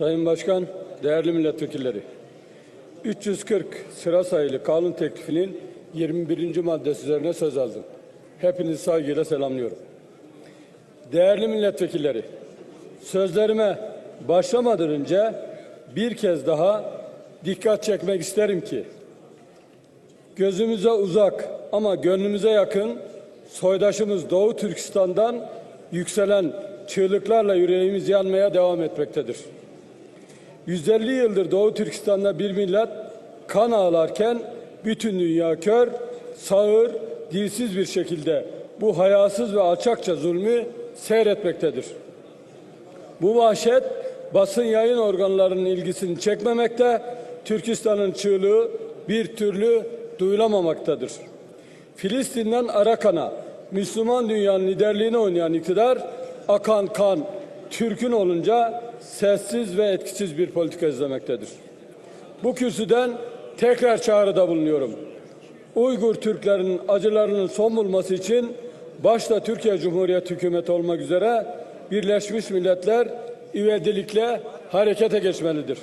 Sayın Başkan, değerli milletvekilleri. 340 sıra sayılı kanun teklifinin 21. maddesi üzerine söz aldım. Hepinizi saygıyla selamlıyorum. Değerli milletvekilleri, sözlerime başlamadan önce bir kez daha dikkat çekmek isterim ki gözümüze uzak ama gönlümüze yakın soydaşımız Doğu Türkistan'dan yükselen çığlıklarla yüreğimiz yanmaya devam etmektedir. 150 yıldır Doğu Türkistan'da bir millet kan ağlarken bütün dünya kör, sağır, dilsiz bir şekilde bu hayasız ve alçakça zulmü seyretmektedir. Bu vahşet basın yayın organlarının ilgisini çekmemekte, Türkistan'ın çığlığı bir türlü duyulamamaktadır. Filistin'den Arakan'a, Müslüman dünyanın liderliğini oynayan iktidar, akan kan, Türk'ün olunca sessiz ve etkisiz bir politika izlemektedir. Bu kürsüden tekrar çağrıda bulunuyorum. Uygur Türklerinin acılarının son bulması için başta Türkiye Cumhuriyeti hükümeti olmak üzere Birleşmiş Milletler ivedilikle harekete geçmelidir.